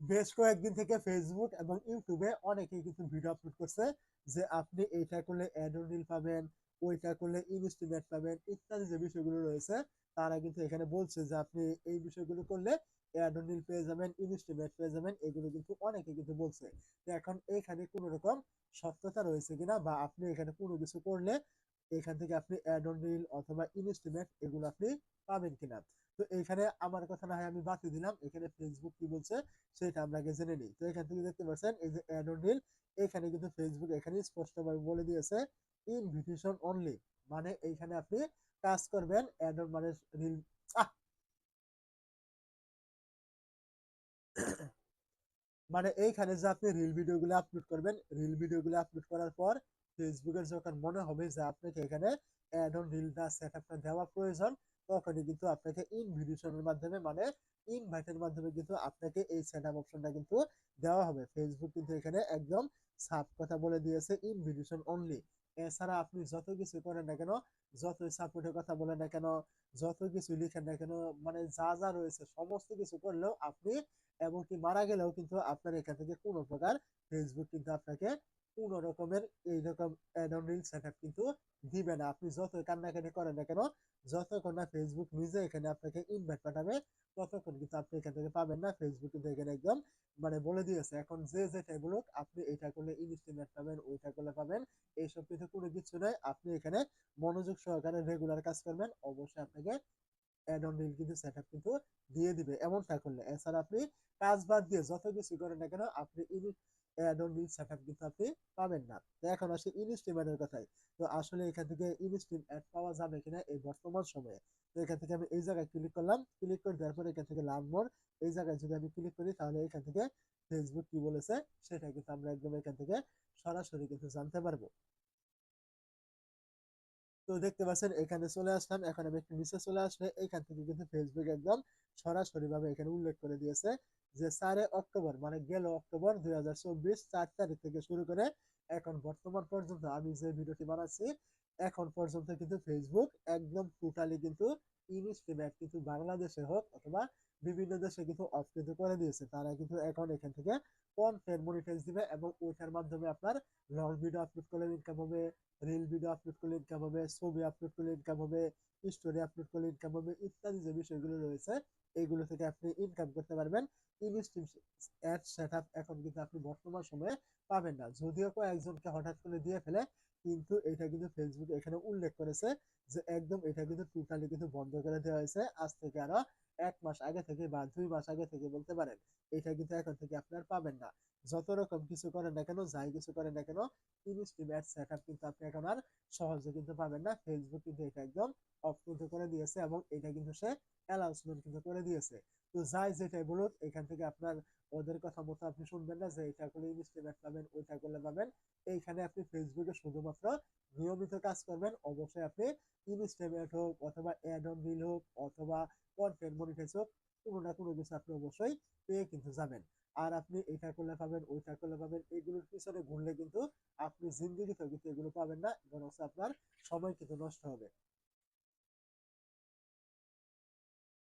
বেশ কয়েকদিন থেকে ফেসবুক এবং ইউটিউবে অনেকেই কিন্তু ভিডিও আপলোড করছে যে আপনি এইটা করলে অ্যাডোনিল পাবেন, ওইটা করলে ইনস্টিমেট পাবেন, ইত্যাদি যে বিষয়গুলো রয়েছে, তারা কিন্তু এখানে বলছে যে আপনি এই বিষয়গুলো করলে অ্যাডোনিল পেয়ে যাবেন ইনস্টিমেট পেয়ে যাবেন, এগুলো কিন্তু অনেকে কিন্তু বলছে। এখন এখানে কোনো রকম সত্যতা রয়েছে কিনা বা আপনি এখানে কোনো কিছু করলে এখান থেকে আপনি অ্যাডোনিল অথবা ইনস্টিমেট এগুলো আপনি পাবেন কিনা। তো এখানে আমার কথা না হয় আমি বাতিল দিলাম, এখানে ফেসবুক কি বলছে সেটা আমরা আগে জেনে নিই। তো এখান থেকে দেখতে পাচ্ছেন এই যে অ্যাডোনিল এখানে কিন্তু ফেসবুক এখানে স্পষ্টভাবে বলে দিয়েছে ইনভিটেশন অনলি মানে এইখানে আপনি কাজ করবেন অ্যাডন মানে রিল মানে এইখানে যে আপনি রিল ভিডিওগুলো আপলোড করবেন রিল ভিডিওগুলো আপলোড করার পর ফেসবুকের যখন মনে হবে যে আপনাকে এখানে অ্যাড অন রিলটা সেট আপটা দেওয়া প্রয়োজন, তখনই কিন্তু আপনাকে ইনভিটেশনের মাধ্যমে মানে ইনভাইটের মাধ্যমে কিন্তু আপনাকে এই সেট আপ অপশনটা কিন্তু দেওয়া হবে। ফেসবুক কিন্তু এখানে একদম সাফ কথা বলে দিয়েছে ইনভিটেশন অনলি এছাড়া আপনি যত কিছু করেন না কেন, যতই সাপোর্টের কথা বলেন না কেন যত কিছু লিখেন না কেন মানে যা যা রয়েছে, সমস্ত কিছু করলেও আপনি এমনকি মারা গেলেও কিন্তু আপনার এখান থেকে কোনো প্রকার ফেসবুক কিন্তু আপনাকে কোনো রকমের এইরকম অ্যাডন রিল সেট কিন্তু দিবে না। আপনি যতই কান্নাকাটি করেন না কেন, যতক্ষণ না ফেসবুক নিজে এখানে আপনাকে ইনভাইট পাঠাবে, ততক্ষণ কিন্তু আপনি এখান থেকে পাবেন না। ফেসবুক কিন্তু এখানে একদম মানে বলে দিয়েছে, এখন যে যেটাই বলুক, আপনি এটা করলে ইনস্টিমেট পাবেন, ওইটা করলে পাবেন। এইসব কিন্তু কোনো কিছু নয় আপনি এখানে মনোযোগ সহকারে রেগুলার কাজ করবেন। অবশ্যই আপনাকে অ্যাড অন রিল কিন্তু সেট কিন্তু দিয়ে দিবে, এমনটা করলে। এছাড়া আপনি কাজ বাদ দিয়ে যত কিছু করেন না কেন, আপনি অ্যাড অন রিল সেট কিন্তু আপনি পাবেন না। তো এখন আসি ইনস্টিমেটের কথায়। তো আসলে এখান থেকে ইনস্টিম অ্যাড পাওয়া যাবে কিনা এই বর্তমান সময়ে? তো এখান থেকে আমি এই জায়গায় ক্লিক করলাম। ক্লিক করে দেওয়ার পরে এখান থেকে লার্ন মোর এই জায়গায় যদি আমি ক্লিক করি, তাহলে এখান থেকে ফেসবুক কি বলেছে, সেটা কিন্তু আমরা একদম এখান থেকে সরাসরি কিন্তু জানতে পারব। তো দেখতে পাচ্ছেন, এখানে চলে আসলাম। এখন আমি একটু নিচে চলে আসলে এখান থেকে কিন্তু ফেসবুক একদম সরাসরি ভাবে এখানে উল্লেখ করে দিয়েছে যে চারে অক্টোবর মানে গেল অক্টোবর দুই হাজার চব্বিশ চার তারিখ থেকে শুরু করে এখন বর্তমান পর্যন্ত আমি যে ভিডিওটি বানাচ্ছি এখন পর্যন্ত কিন্তু ফেসবুক একদম টোটালি কিন্তু ইংলিশ পেমেন্ট কিন্তু বাংলাদেশে হোক অথবা বিভিন্ন দেশে কিন্তু অফ কিন্তু করে দিয়েছে। তারা কিন্তু এখন এখান থেকে কন্টেন্ট মনিটাইজ দিবে এবং ওইটার মাধ্যমে আপনার লং ভিডিও আপলোড করলে ইনকাম হবে রিল ভিডিও আপলোড করলে ইনকাম হবে, ছবি আপলোড করলে ইনকাম হবে স্টোরি আপলোড করলে ইনকাম হবে ইত্যাদি যে বিষয়গুলো রয়েছে এইগুলো থেকে আপনি ইনকাম করতে পারবেন। ইনস্টিম অ্যাড সেট আপ এখন কিন্তু আপনি বর্তমান সময়ে পাবেন না। যদিও কয়েকজনকে হঠাৎ করে দিয়ে ফেলে, কিন্তু এটা কিন্তু ফেসবুক এখানে উল্লেখ করেছে যে একদম এটা কিন্তু টোটালি কিন্তু বন্ধ করে দেওয়া হয়েছে। আজ থেকে আরও এক মাস আগে থেকে বা দুই মাস আগে থেকে বলতে পারেন, এটা কিন্তু এখন থেকে আপনার পাবেন না। যত রকম কিছু করেন না কেন, যাই কিছু করেন না কেন ইনস্টিম অ্যাড সেট কিন্তু আপনি এখন আর সহজে কিন্তু পাবেন না। ফেসবুক কিন্তু এটা একদম অফ কিন্তু করে দিয়েছে এবং এটা কিন্তু সে অ্যানাউন্সমেন্ট কিন্তু করে দিয়েছে। তো যাই যেটাই বলুক, এখান থেকে আপনার ওদের কথা মতো আপনি শুনবেন না যে এটা করলে ইনস্টিমেট পাবেন, ওইটা করলে পাবেন। এইখানে আপনি ফেসবুকে শুধুমাত্র নিয়মিত কাজ করবেন, অবশ্যই আপনি ইনস্টিমেট হোক অথবা অ্যাড অন রিল হোক অথবা কন্টেন্ট মনিটাইজ হোক, কোনো না কোনো কিছু আপনি অবশ্যই পেয়ে কিন্তু যাবেন। আর আপনি এটা করলে পাবেন ওইটা করলে পাবেন, এগুলোর পিছনে ঘুরলে কিন্তু আপনি জিন্দিগিতেও কিন্তু এগুলো পাবেন না বরং আপনার সময় কিন্তু নষ্ট হবে।